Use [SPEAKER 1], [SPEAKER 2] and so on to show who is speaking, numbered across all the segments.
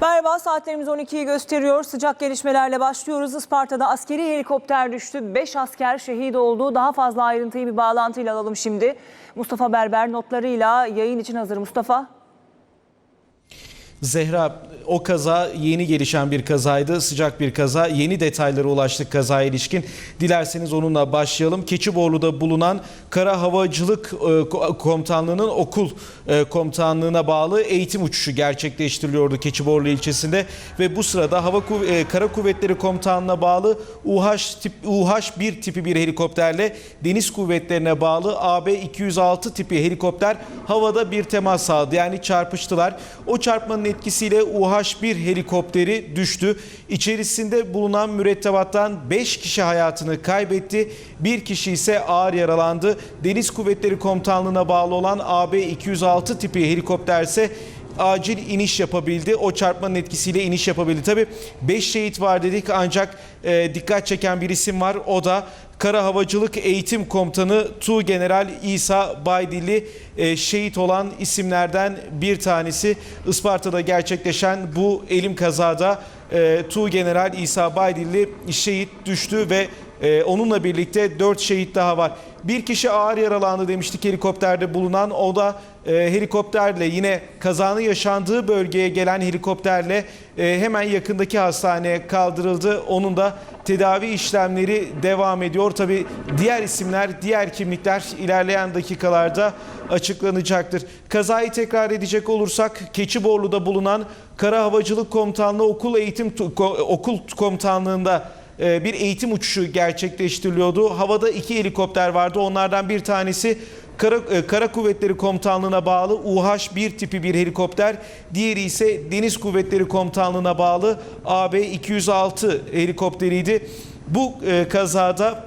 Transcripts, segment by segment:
[SPEAKER 1] Merhaba saatlerimiz 12'yi gösteriyor. Sıcak gelişmelerle başlıyoruz. Isparta'da askeri helikopter düştü. 5 asker şehit oldu. Daha fazla ayrıntıyı bir bağlantıyla alalım şimdi. Mustafa Berber notlarıyla yayın için hazır. Mustafa.
[SPEAKER 2] Zehra o kaza yeni gelişen bir kazaydı. Sıcak bir kaza. Yeni detaylara ulaştık kazaya ilişkin. Dilerseniz onunla başlayalım. Keçiborlu'da bulunan Kara Havacılık e, Ko- Komutanlığı'nın okul e, komutanlığına bağlı eğitim uçuşu gerçekleştiriliyordu Keçiborlu ilçesinde ve bu sırada Hava Kuv- e, Kara Kuvvetleri Komutanlığı'na bağlı UH tip UH-1 tipi bir helikopterle Deniz Kuvvetlerine bağlı AB-206 tipi helikopter havada bir temas sağladı. Yani çarpıştılar. O çarpmanın etkisiyle UH-1 helikopteri düştü. İçerisinde bulunan mürettebattan 5 kişi hayatını kaybetti. Bir kişi ise ağır yaralandı. Deniz Kuvvetleri Komutanlığı'na bağlı olan AB-206 tipi helikopter ise acil iniş yapabildi. O çarpmanın etkisiyle iniş yapabildi. Tabi 5 şehit var dedik ancak e, dikkat çeken bir isim var. O da Kara Havacılık Eğitim Komutanı Tu General İsa Baydilli e, şehit olan isimlerden bir tanesi. Isparta'da gerçekleşen bu elim kazada e, Tu General İsa Baydilli şehit düştü ve ee, onunla birlikte 4 şehit daha var. Bir kişi ağır yaralandı demiştik helikopterde bulunan. O da e, helikopterle yine kazanın yaşandığı bölgeye gelen helikopterle e, hemen yakındaki hastaneye kaldırıldı. Onun da tedavi işlemleri devam ediyor. Tabi diğer isimler, diğer kimlikler ilerleyen dakikalarda açıklanacaktır. Kazayı tekrar edecek olursak Keçiborlu'da bulunan Kara Havacılık Komutanlığı Okul Eğitim Okul Komutanlığı'nda bir eğitim uçuşu gerçekleştiriliyordu. Havada iki helikopter vardı. Onlardan bir tanesi Kara, e, Kara Kuvvetleri Komutanlığı'na bağlı UH-1 tipi bir helikopter. Diğeri ise Deniz Kuvvetleri Komutanlığı'na bağlı AB-206 helikopteriydi. Bu e, kazada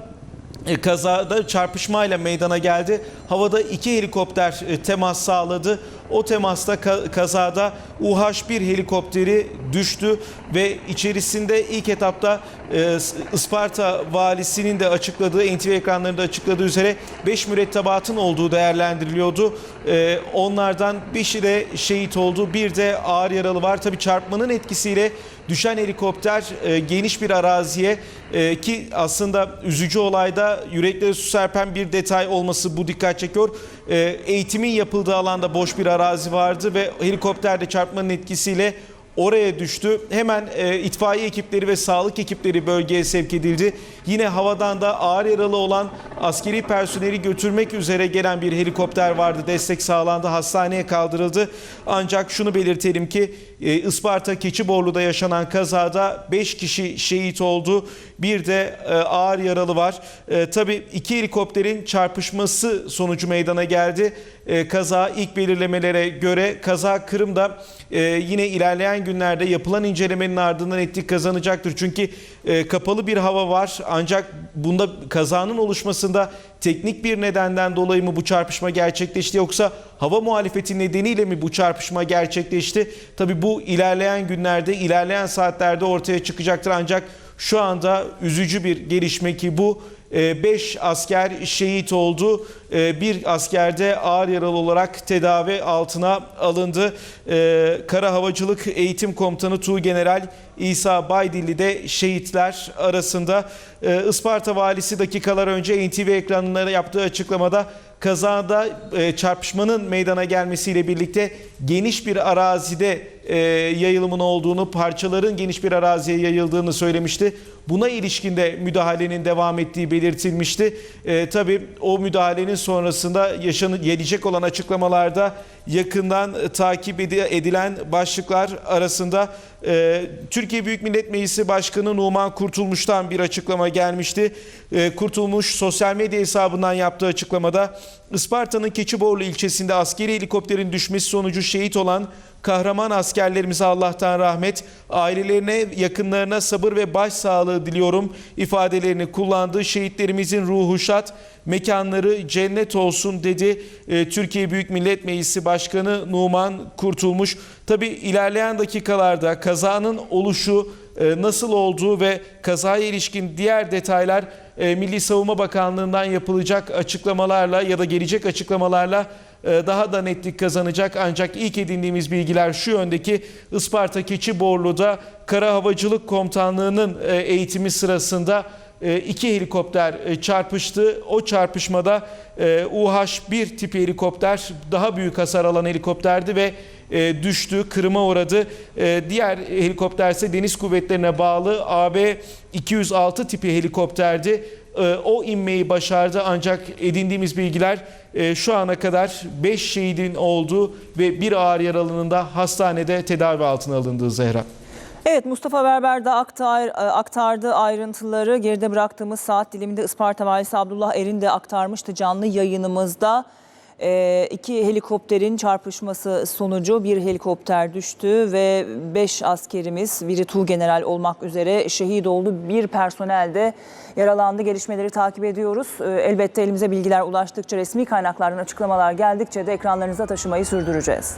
[SPEAKER 2] e, kazada çarpışmayla meydana geldi. Havada iki helikopter e, temas sağladı. O temasta ka- kazada UH-1 helikopteri düştü ve içerisinde ilk etapta e, Isparta valisinin de açıkladığı, NTV ekranlarında açıkladığı üzere 5 mürettebatın olduğu değerlendiriliyordu. E, onlardan 5'i de şehit oldu. Bir de ağır yaralı var. Tabii çarpmanın etkisiyle düşen helikopter e, geniş bir araziye e, ki aslında üzücü olayda yüreklere su serpen bir detay olması bu dikkat çekiyor. E, eğitimin yapıldığı alanda boş bir arazi vardı ve helikopterde çarpmanın etkisiyle oraya düştü. Hemen e, itfaiye ekipleri ve sağlık ekipleri bölgeye sevk edildi. Yine havadan da ağır yaralı olan askeri personeli götürmek üzere gelen bir helikopter vardı. Destek sağlandı, hastaneye kaldırıldı. Ancak şunu belirtelim ki e, Isparta Keçiborlu'da yaşanan kazada 5 kişi şehit oldu. Bir de e, ağır yaralı var. E, tabii iki helikopterin çarpışması sonucu meydana geldi. E, kaza ilk belirlemelere göre kaza Kırım'da e, yine ilerleyen günlerde yapılan incelemenin ardından etki kazanacaktır. Çünkü e, kapalı bir hava var ancak bunda kazanın oluşmasında teknik bir nedenden dolayı mı bu çarpışma gerçekleşti yoksa hava muhalefeti nedeniyle mi bu çarpışma gerçekleşti? Tabii bu ilerleyen günlerde, ilerleyen saatlerde ortaya çıkacaktır ancak şu anda üzücü bir gelişme ki bu 5 asker şehit oldu. E, Bir asker de ağır yaralı olarak tedavi altına alındı. E, Kara Havacılık Eğitim Komutanı Tuğ General İsa Baydilli de şehitler arasında. E, Isparta Valisi dakikalar önce NTV ekranlarına yaptığı açıklamada kazada e, çarpışmanın meydana gelmesiyle birlikte geniş bir arazide e, yayılımın olduğunu, parçaların geniş bir araziye yayıldığını söylemişti. Buna ilişkin de müdahalenin devam ettiği belirtilmişti. E, tabii o müdahalenin sonrasında yaşanı, gelecek olan açıklamalarda yakından takip edi- edilen başlıklar arasında e, Türkiye Büyük Millet Meclisi Başkanı Numan Kurtulmuş'tan bir açıklama gelmişti. E, Kurtulmuş sosyal medya hesabından yaptığı açıklamada Isparta'nın Keçiborlu ilçesinde askeri helikopterin düşmesi sonucu şehit olan kahraman askerlerimize Allah'tan rahmet, ailelerine, yakınlarına sabır ve başsağlığı diliyorum ifadelerini kullandığı şehitlerimizin ruhu şad, mekanları cennet olsun dedi e, Türkiye Büyük Millet Meclisi Başkanı Numan Kurtulmuş. Tabi ilerleyen dakikalarda kazanın oluşu e, nasıl olduğu ve kazaya ilişkin diğer detaylar e, Milli Savunma Bakanlığı'ndan yapılacak açıklamalarla ya da gelecek açıklamalarla daha da netlik kazanacak. Ancak ilk edindiğimiz bilgiler şu yöndeki Isparta Keçiborlu'da Kara Havacılık Komutanlığı'nın e, eğitimi sırasında e, iki helikopter e, çarpıştı. O çarpışmada e, UH-1 tipi helikopter daha büyük hasar alan helikopterdi ve düştü, kırıma uğradı. Diğer helikopter ise Deniz Kuvvetlerine bağlı AB 206 tipi helikopterdi. E, O inmeyi başardı ancak edindiğimiz bilgiler e, şu ana kadar 5 şehidin olduğu ve bir ağır yaralının da hastanede tedavi altına alındığı Zehra.
[SPEAKER 1] Evet Mustafa Berber de aktar, aktardı ayrıntıları. Geride bıraktığımız saat diliminde Isparta Valisi Abdullah Erin de aktarmıştı canlı yayınımızda. Ee, iki helikopterin çarpışması sonucu bir helikopter düştü ve 5 askerimiz, biri Tuğgeneral olmak üzere şehit oldu. Bir personel de yaralandı. Gelişmeleri takip ediyoruz. Ee, elbette elimize bilgiler ulaştıkça, resmi kaynaklardan açıklamalar geldikçe de ekranlarınıza taşımayı sürdüreceğiz.